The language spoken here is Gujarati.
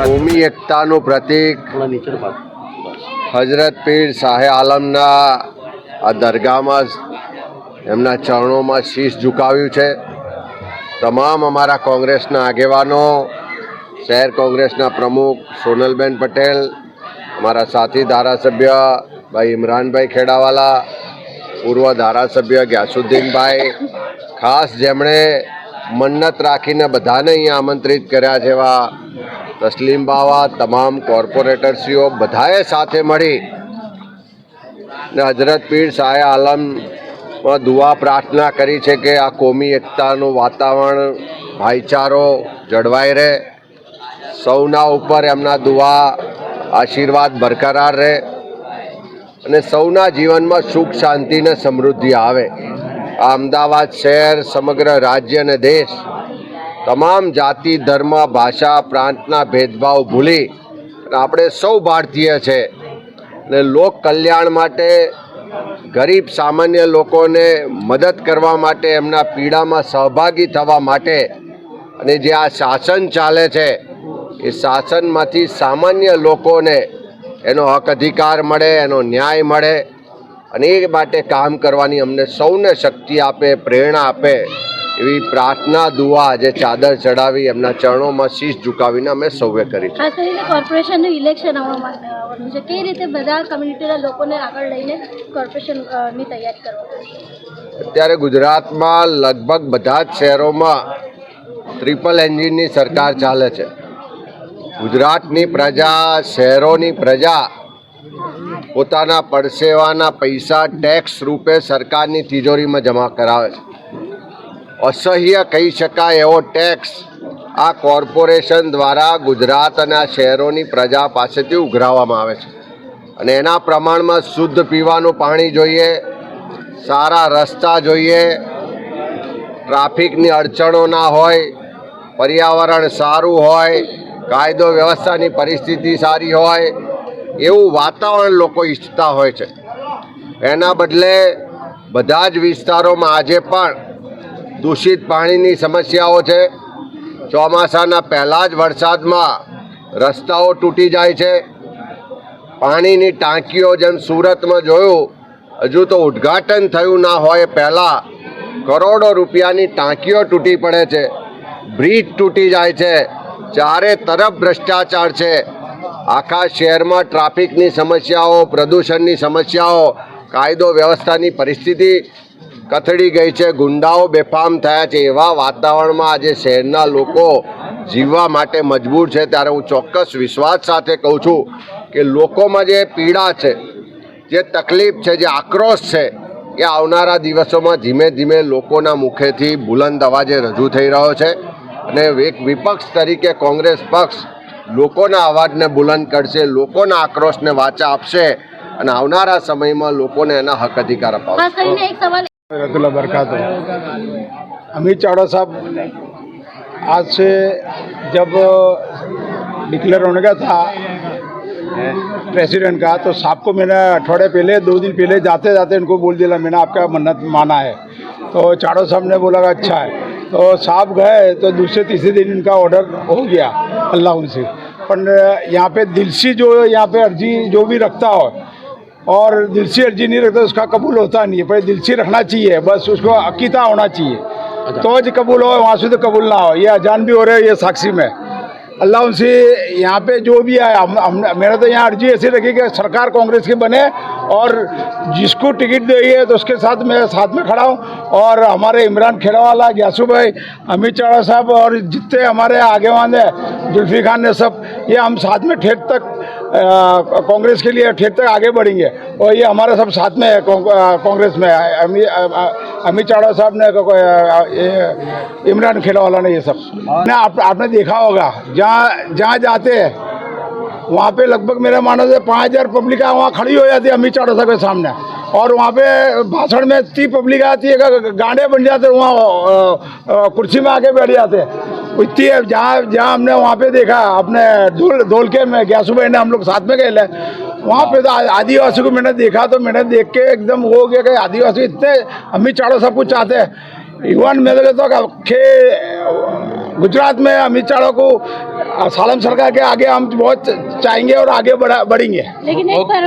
કોમી એકતાનું પ્રતીક હજરત પીર શાહે આલમના આ દરગાહમાં એમના ચરણોમાં શીશ ઝુકાવ્યું છે. તમામ અમારા કોંગ્રેસના આગેવાનો શહેર કોંગ્રેસના પ્રમુખ સોનલબેન પટેલ અમારા સાથી ધારાસભ્ય ભાઈ ઇમરાનભાઈ ખેડાવાલા પૂર્વ ધારાસભ્ય ગ્યાસુદ્દીનભાઈ ખાસ જેમણે મન્નત રાખીને બધાને અહીંયા આમંત્રિત કર્યા છે એવા તસ્લીમ બાવા, તમામ કોર્પોરેટરશ્રીઓ બધાએ સાથે મળી. ને હજરત પીર શાહે આલમમાં દુઆ પ્રાર્થના કરી છે કે આ કોમી એકતાનું વાતાવરણ ભાઈચારો જળવાઈ રહે. સૌના ઉપર એમના દુઆ આશીર્વાદ બરકરાર રહે. અને સૌના જીવનમાં સુખ શાંતિ ને સમૃદ્ધિ આવે. આ અમદાવાદ શહેર, સમગ્ર રાજ્ય અને દેશ તમામ જાતિ, ધર્મ, ભાષા, પ્રાંતના ભેદભાવ ભૂલી આપણે સૌ ભારતીય છે. અને લોક કલ્યાણ માટે ગરીબ, સામાન્ય લોકોને મદદ કરવા માટે, એમના પીડામાં સહભાગી થવા માટે અને જે આ શાસન ચાલે છે, એ શાસનમાંથી સામાન્ય લોકોને એનો હક અધિકાર મળે, એનો ન્યાય મળે. અને એ માટે કામ કરવાની અમને સૌને શક્તિ આપે પ્રેરણા આપે. એવી પ્રાર્થના દુઆ આજે ચાદર ચડાવી એમના ચરણોમાં શીશ ઝુકાવીને અમે સૌએ કરી છે. ખાસ કરીને કોર્પોરેશનનું ઇલેક્શન આવવાનું છે. કઈ રીતે બધા કમ્યુનિટીના લોકોને આગળ લઈને કોર્પોરેશનની તૈયારી કરવા અત્યારે ગુજરાતમાં લગભગ બધા જ શહેરોમાં ટ્રિપલ એન્જિનની સરકાર ચાલે છે. ગુજરાતની પ્રજા શહેરોની પ્રજા પોતાના પડસેવાના પૈસા ટેક્સ રૂપે સરકારની તિજોરીમાં જમા કરાવે છે. અસહ્ય કહી શકાય એવો ટેક્સ આ કોર્પોરેશન દ્વારા ગુજરાત અને આ શહેરોની પ્રજા પાસેથી ઉઘરાવવામાં આવે છે. અને એના પ્રમાણમાં શુદ્ધ પીવાનું પાણી જોઈએ, સારા રસ્તા જોઈએ, ટ્રાફિકની અડચણો ના હોય, પર્યાવરણ સારું હોય, કાયદો વ્યવસ્થાની પરિસ્થિતિ સારી હોય એવું વાતાવરણ લોકો ઈચ્છતા હોય છે. એના બદલે બધા જ વિસ્તારોમાં આજે પણ દૂષિત પાણીની સમસ્યાઓ છે. ચોમાસાના પહેલાં જ વરસાદમાં રસ્તાઓ તૂટી જાય છે. પાણીની ટાંકીઓ જેમ સુરતમાં જોયું, હજુ તો ઉદ્ઘાટન થયું ના હોય પહેલાં કરોડો રૂપિયાની ટાંકીઓ તૂટી પડે છે. બ્રિજ તૂટી જાય છે. ચારે તરફ ભ્રષ્ટાચાર છે. આખા શહેરમાં ટ્રાફિકની સમસ્યાઓ, પ્રદૂષણની સમસ્યાઓ, કાયદો વ્યવસ્થાની પરિસ્થિતિ કથળી ગઈ છે. ગુંડાઓ બેફામ થયા છે. એવા વાતાવરણમાં આજે શહેરના લોકો જીવવા માટે મજબૂર છે. ત્યારે હું ચોક્કસ વિશ્વાસ સાથે કહું છું કે લોકોમાં જે પીડા છે, જે તકલીફ છે, જે આક્રોશ છે, એ આવનારા દિવસોમાં ધીમે ધીમે લોકોના મુખેથી બુલંદ અવાજે રજૂ થઈ રહ્યો છે. અને એક વિપક્ષ તરીકે કોંગ્રેસ પક્ષ લોકોના અવાજને બુલંદ કરશે લોકોના આક્રોશને વાચા આપશે અને આવનારા સમયમાં લોકોને એના હક અધિકાર અપાવશે ખાસ કરીને એક સવાલ रहमतुल्लाह बरकात अमित चावड़ा साहब आज से जब डिक्लेयर होने का था प्रेसिडेंट का तो साहब को मैंने अठवाड़े पहले दो दिन पहले जाते जाते इनको बोल दिया मैंने आपका मन्नत माना है तो चाड़ो साहब ने बोला कि अच्छा है तो साहब गए तो दूसरे तीसरे दिन इनका ऑर्डर हो गया अल्लाह उनसे पर यहाँ पे दिल से जो यहाँ पे अर्जी जो भी रखता हो और दिल से अर्जी नहीं रखता उसका कबूल होता नहीं है। पर दिल से रखना चाहिए बस उसको अकीता होना चाहिए। तो जो कबूल हो वहाँ से तो कबूल ना हो। ये अजान भी हो रहे हैं ये साक्षी में। अल्लाह उनसे यहाँ पे जो भी आया हम, हम मैंने तो यहाँ अर्जी ऐसी रखी कि सरकार कांग्रेस की बने और जिसको टिकट देगी तो उसके साथ मैं साथ में खड़ा हूँ और हमारे इमरान खेड़ावाला ग्यासू भाई अमित चावड़ा साहब और जितने हमारे आगेवान हैं जुल्फी खान ने सब ये हम साथ में ठेठ तक कांग्रेस के लिए ठेठ तक आगे बढ़ेंगे और ये हमारे सब साथ में है कांग- कांग्रेस में अ, अमित चावड़ा साहब ने इमरान खेड़ावाला ने ये सब। ना आप, आपने देखा होगा जहाँ जहाँ जाते हैं वहाँ पे लगभग मेरा मानो से पाँच हज़ार पब्लिक वहाँ खड़ी हो जाती है अमित चावड़ा साहब के सामने। और वहाँ पे भाषण में इतनी पब्लिक आती है गांडे बन जाते हैं वहाँ कुर्सी में आके बैठ जाते हैं। इतनी जहाँ जहाँ हमने वहाँ पे देखा अपने धोल धोल के में ग्यासू भाई ने हम लोग साथ में गए वहाँ पे तो आदिवासी को मैंने देखा तो मैंने देख के एकदम वो हो गया कि आदिवासी इतने अमित चाड़ो सब कुछ चाहते हैं। इवन मेरे तो खे गुजरात में अमित चाड़ो को सालम सरकार के आगे हम बहुत चाहेंगे और आगे बढ़ा बढ़ेंगे। लेकिन एक बार